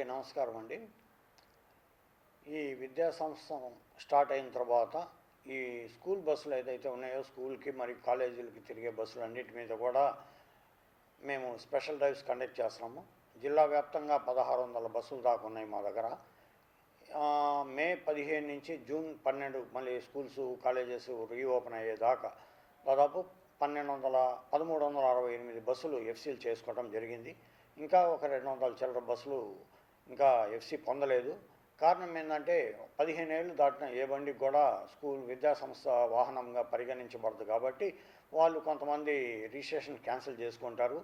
అందరికీ నమస్కారం అండి. ఈ విద్యా సంవత్సరం స్టార్ట్ అయిన తర్వాత ఈ స్కూల్ బస్సులు ఏదైతే ఉన్నాయో స్కూల్కి మరి కాలేజీలకి తిరిగే బస్సులు అన్నిటి మీద కూడా మేము స్పెషల్ డ్రైవ్స్ కండక్ట్ చేస్తున్నాము. జిల్లా వ్యాప్తంగా పదహారు వందల బస్సులు దాకా ఉన్నాయి మా దగ్గర. మే పదిహేను నుంచి జూన్ పన్నెండు మళ్ళీ స్కూల్స్ కాలేజెస్ రీఓపెన్ అయ్యేదాకా దాదాపు పన్నెండు వందల పదమూడు వందల అరవై ఎనిమిది బస్సులు ఎఫ్సీలు చేసుకోవడం జరిగింది. ఇంకా ఒక రెండు వందల చిల్లర బస్సులు ఇంకా ఎఫ్సి పొందలేదు. కారణం ఏంటంటే పదిహేను ఏళ్ళు దాటిన ఏ బండి కూడా స్కూల్ విద్యా సంస్థ వాహనంగా పరిగణించబడదు కాబట్టి వాళ్ళు కొంతమంది రిజిస్ట్రేషన్ క్యాన్సిల్ చేసుకుంటారు.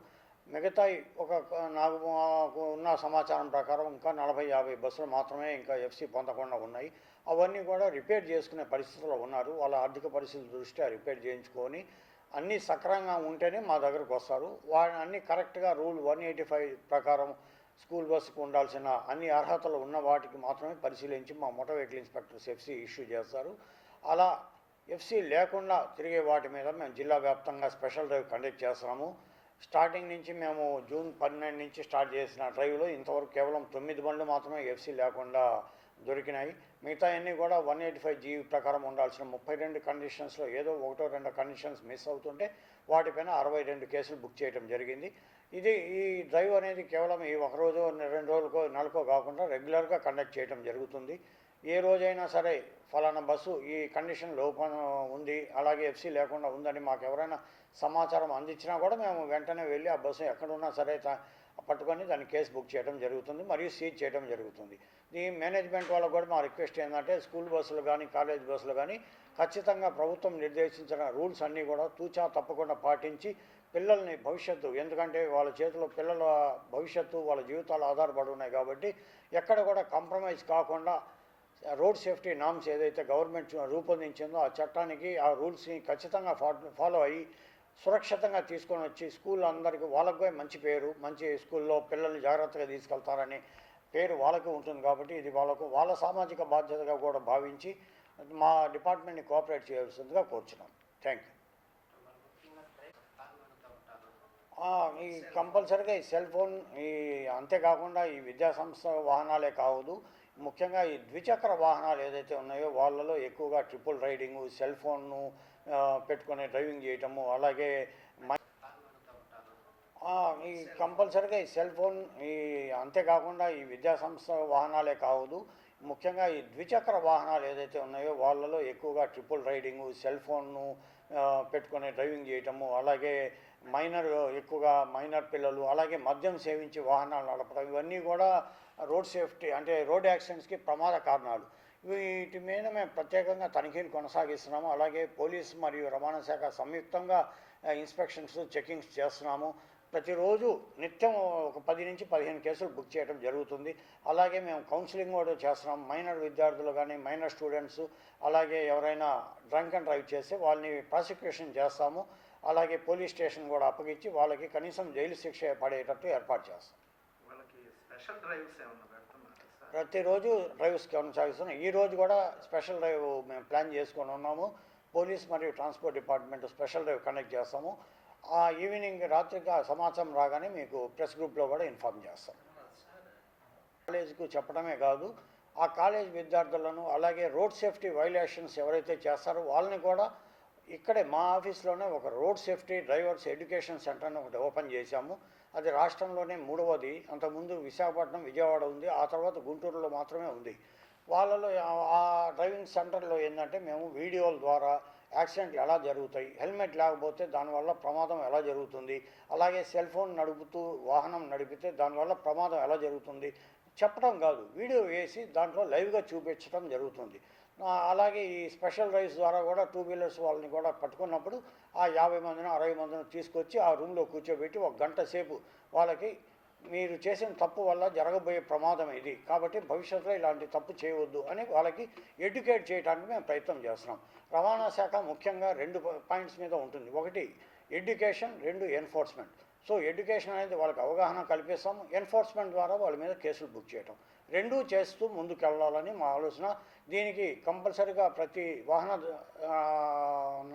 మిగతా ఒక నాకు ఉన్న సమాచారం ప్రకారం ఇంకా నలభై యాభై బస్సులు మాత్రమే ఇంకా ఎఫ్సీ పొందకుండా ఉన్నాయి. అవన్నీ కూడా రిపేర్ చేసుకునే పరిస్థితుల్లో ఉన్నారు. వాళ్ళ ఆర్థిక పరిస్థితుల దృష్ట్యా రిపేర్ చేయించుకొని అన్నీ సక్రమంగా ఉంటేనే మా దగ్గరకు వస్తారు. వాళ్ళని అన్నీ కరెక్ట్గా రూల్ వన్ ఎయిటీ ఫైవ్ ప్రకారం స్కూల్ బస్సుకు ఉండాల్సిన అన్ని అర్హతలు ఉన్న వాటికి మాత్రమే పరిశీలించి మా motor vehicle inspectors FC issue చేస్తారు. అలా ఎఫ్సీ లేకుండా తిరిగే వాటి మీద మేము జిల్లా వ్యాప్తంగా స్పెషల్ డ్రైవ్ కండక్ట్ చేస్తున్నాము. స్టార్టింగ్ నుంచి మేము జూన్ పన్నెండు నుంచి స్టార్ట్ చేసిన డ్రైవ్లో ఇంతవరకు కేవలం తొమ్మిది బండ్లు మాత్రమే ఎఫ్సీ లేకుండా దొరికినాయి. మిగతా అన్నీ కూడా వన్ ఎయిటీ ఫైవ్ జీ ప్రకారం ఉండాల్సిన ముప్పై రెండు కండిషన్స్లో ఏదో ఒకటో రెండో కండిషన్స్ మిస్ అవుతుంటే వాటిపైన అరవై రెండు కేసులు బుక్ చేయడం జరిగింది. ఇది ఈ డ్రైవ్ అనేది కేవలం ఈ ఒక రోజు రెండు రోజులకో నెలకో కాకుండా రెగ్యులర్గా కండక్ట్ చేయడం జరుగుతుంది. ఏ రోజైనా సరే ఫలానా బస్సు ఈ కండిషన్ లోపం ఉంది అలాగే ఎఫ్సీ లేకుండా ఉందని మాకు ఎవరైనా సమాచారం అందించినా కూడా మేము వెంటనే వెళ్ళి ఆ బస్సు ఎక్కడున్నా సరే తా- పట్టుకొని దాన్ని కేసు బుక్ చేయడం జరుగుతుంది మరియు సీజ్ చేయడం జరుగుతుంది. ఈ మేనేజ్మెంట్ వాళ్ళకు కూడా మా రిక్వెస్ట్ ఏంటంటే స్కూల్ బస్సులు కానీ కాలేజ్ బస్సులు కానీ ఖచ్చితంగా ప్రభుత్వం నిర్దేశించిన రూల్స్ అన్నీ కూడా తూచా తప్పకుండా పాటించి పిల్లల్ని భవిష్యత్తు ఎందుకంటే వాళ్ళ చేతిలో పిల్లల భవిష్యత్తు వాళ్ళ జీవితాలు ఆధారపడి ఉన్నాయి కాబట్టి ఎక్కడ కూడా కాంప్రమైజ్ కాకుండా రోడ్ సేఫ్టీ నామ్స్ ఏదైతే గవర్నమెంట్ రూపొందించిందో ఆ చట్టానికి ఆ రూల్స్ని ఖచ్చితంగా ఫాలో అయ్యి సురక్షితంగా తీసుకొని వచ్చి స్కూల్ అందరికీ వాళ్ళకు మంచి పేరు మంచి స్కూల్లో పిల్లల్ని జాగ్రత్తగా తీసుకెళ్తారని పేరు వాళ్ళకి ఉంటుంది కాబట్టి ఇది వాళ్ళకు వాళ్ళ సామాజిక బాధ్యతగా కూడా భావించి మా డిపార్ట్మెంట్ని కోఆపరేట్ చేయాల్సిందిగా కోరుచున్నాం. థ్యాంక్ యూ ఈ కంపల్సరీగా ఈ సెల్ ఫోన్ ఈ అంతేకాకుండా ఈ విద్యాసంస్థ వాహనాలే కావదు ముఖ్యంగా ఈ ద్విచక్ర వాహనాలు ఏదైతే ఉన్నాయో వాళ్ళలో ఎక్కువగా ట్రిపుల్ రైడింగు సెల్ ఫోన్ను పెట్టుకొని డ్రైవింగ్ చేయటము అలాగే ఈ కంపల్సరీగా ఈ సెల్ ఫోన్ ఈ అంతేకాకుండా ఈ విద్యా సంస్థ వాహనాలే కావద్దు. ముఖ్యంగా ఈ ద్విచక్ర వాహనాలు ఏదైతే ఉన్నాయో వాళ్ళలో ఎక్కువగా ట్రిపుల్ రైడింగు సెల్ ఫోన్ను పెట్టుకొని డ్రైవింగ్ చేయటము అలాగే మైనర్ ఎక్కువగా మైనర్ పిల్లలు అలాగే మద్యం సేవించి వాహనాలు నడపడం ఇవన్నీ కూడా రోడ్ సేఫ్టీ అంటే రోడ్ యాక్సిడెంట్స్కి ప్రమాద కారణాలు. వీటి మీద మేము ప్రత్యేకంగా తనిఖీలు కొనసాగిస్తున్నాము. అలాగే పోలీస్ మరియు రవాణా శాఖ సంయుక్తంగా ఇన్స్పెక్షన్స్ చెకింగ్స్ చేస్తున్నాము. ప్రతిరోజు నిత్యం ఒక పది నుంచి పదిహేను కేసులు బుక్ చేయడం జరుగుతుంది. అలాగే మేము కౌన్సిలింగ్ కూడా చేస్తున్నాం. మైనర్ విద్యార్థులు కానీ మైనర్ స్టూడెంట్స్ అలాగే ఎవరైనా డ్రంక్ అండ్ డ్రైవ్ చేస్తే వాళ్ళని ప్రాసిక్యూషన్ చేస్తాము. అలాగే పోలీస్ స్టేషన్ కూడా అప్పగించి వాళ్ళకి కనీసం జైలు శిక్ష పడేటట్టు ఏర్పాటు చేస్తాం. ప్రతిరోజు డ్రైవ్స్ కొనసాగిస్తున్నాం. ఈ రోజు కూడా స్పెషల్ డ్రైవ్ మేము ప్లాన్ చేసుకొని ఉన్నాము. పోలీస్ మరియు transport department special drive conduct చేస్తాము. ఆ ఈవినింగ్ రాత్రికి ఆ సమాచారం రాగానే మీకు ప్రెస్ గ్రూప్లో కూడా ఇన్ఫామ్ చేస్తాం. కాలేజీకు చెప్పడమే కాదు ఆ కాలేజ్ విద్యార్థులను అలాగే రోడ్ సేఫ్టీ వైలేషన్స్ ఎవరైతే చేస్తారో వాళ్ళని కూడా ఇక్కడే మా ఆఫీస్లోనే ఒక రోడ్ సేఫ్టీ డ్రైవర్స్ ఎడ్యుకేషన్ సెంటర్ని ఒకటి ఓపెన్ చేశాము. అది రాష్ట్రంలోనే మూడవది. అంతకుముందు విశాఖపట్నం విజయవాడ ఉంది. ఆ తర్వాత గుంటూరులో మాత్రమే ఉంది. వాళ్ళలో ఆ- ఆ డ్రైవింగ్ సెంటర్లో ఏంటంటే మేము వీడియోల ద్వారా యాక్సిడెంట్లు ఎలా జరుగుతాయి? హెల్మెట్ లేకపోతే దానివల్ల ప్రమాదం ఎలా జరుగుతుంది? అలాగే సెల్ ఫోన్ నడుపుతూ వాహనం నడిపితే దానివల్ల ప్రమాదం ఎలా జరుగుతుంది? చెప్పడం కాదు. వీడియో వేసి దాంట్లో లైవ్గా చూపించడం జరుగుతుంది. అలాగే ఈ స్పెషల్ రైస్ ద్వారా కూడా టూ వీలర్స్ వాళ్ళని కూడా పట్టుకున్నప్పుడు ఆ యాభై మందిని అరవై మందిని తీసుకొచ్చి ఆ రూమ్లో కూర్చోబెట్టి ఒక గంట సేపు వాళ్ళకి మీరు చేసిన తప్పు వల్ల జరగబోయే ప్రమాదం ఇది. కాబట్టి భవిష్యత్తులో ఇలాంటి తప్పు చేయవద్దు అని వాళ్ళకి ఎడ్యుకేట్ చేయడానికి మేము ప్రయత్నం చేస్తున్నాం. రవాణా శాఖ ముఖ్యంగా రెండు పాయింట్స్ మీద ఉంటుంది. ఒకటి ఎడ్యుకేషన్ రెండు ఎన్ఫోర్స్మెంట్. సో ఎడ్యుకేషన్ అనేది వాళ్ళకి అవగాహన కల్పిస్తాం ఎన్ఫోర్స్మెంట్ ద్వారా వాళ్ళ మీద కేసులు బుక్ చేయటం. రెండూ చేస్తూ ముందుకు వెళ్ళాలని మా ఆలోచన. దీనికి కంపల్సరీగా ప్రతి వాహన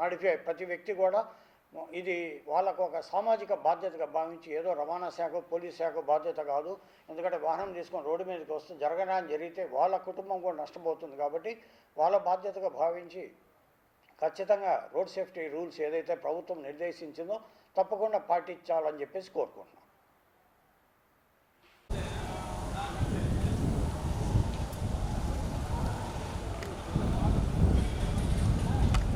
నడిపే ప్రతి వ్యక్తి కూడా ఇది వాళ్ళకు ఒక సామాజిక బాధ్యతగా భావించి ఏదో రవాణా శాఖ పోలీస్ శాఖ బాధ్యత కాదు. ఎందుకంటే వాహనం తీసుకొని రోడ్డు మీదకి వస్తే జరగడానికి జరిగితే వాళ్ళ కుటుంబం కూడా నష్టపోతుంది కాబట్టి వాళ్ళ బాధ్యతగా భావించి ఖచ్చితంగా రోడ్ సేఫ్టీ రూల్స్ ఏదైతే ప్రభుత్వం నిర్దేశించిందో తప్పకుండా పాటించాలని చెప్పేసి కోరుకుంటున్నాం.